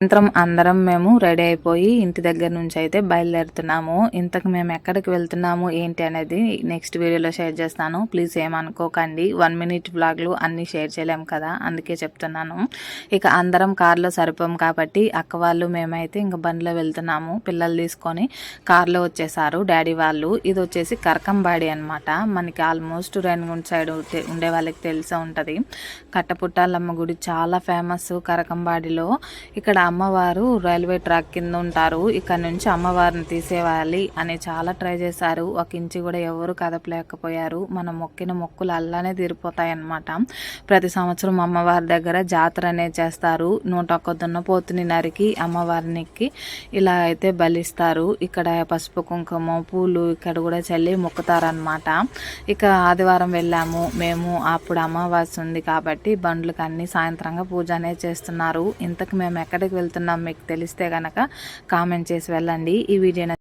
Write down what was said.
సాయంత్రం అందరం మేము రెడీ అయిపోయి ఇంటి దగ్గర నుంచి అయితే బయలుదేరుతున్నాము. ఇంతకు మేము ఎక్కడికి వెళ్తున్నాము ఏంటి అనేది నెక్స్ట్ వీడియోలో షేర్ చేస్తాను. ప్లీజ్ ఏమనుకోకండి. వన్ మినిట్ బ్లాగ్లు అన్నీ షేర్ చేయలేము కదా అందుకే చెప్తున్నాను. ఇక అందరం కార్లో సరిపోం కాబట్టి అక్క వాళ్ళు మేమైతే ఇంకా బండిలో వెళ్తున్నాము. పిల్లలు తీసుకొని కార్లో వచ్చేసారు డాడీ వాళ్ళు. ఇది వచ్చేసి కరకంబాడి అనమాట మనకి ఆల్మోస్ట్ రేణిగుంట సైడ్ ఉండే వాళ్ళకి తెలిసే ఉంటుంది. కట్టపుట్టాలమ్మ గుడి చాలా ఫేమస్ కరకంబాడిలో. ఇక్కడ అమ్మవారు రైల్వే ట్రాక్ కింద ఉంటారు. ఇక్కడ నుంచి అమ్మవారిని తీసేయాలి అని చాలా ట్రై చేశారు. ఒక ఇంచి కూడా ఎవరు కదపలేకపోయారు. మనం మొక్కిన మొక్కులు అల్లానే తీరిపోతాయి అన్నమాట ప్రతి సంవత్సరం అమ్మవారి దగ్గర జాతర అనేది చేస్తారు. నూట ఒక్క దున్నపోతుని నరికి అమ్మవారికి ఇలా అయితే బలిస్తారు. ఇక్కడ పసుపు కుంకుమ పూలు ఇక్కడ కూడా చల్లి మొక్కుతారనమాట ఇక ఆదివారం వెళ్ళాము. మేము అప్పుడు అమావాస్య ఉంది కాబట్టి బండ్లకు అన్ని సాయంత్రంగా పూజ అనేది చేస్తున్నారు. ఇంతకు మేము ఎక్కడికి వెళ్తున్నాం మీకు తెలిస్తే కనుక కామెంట్ చేసి వెళ్ళండి. ఈ వీడియో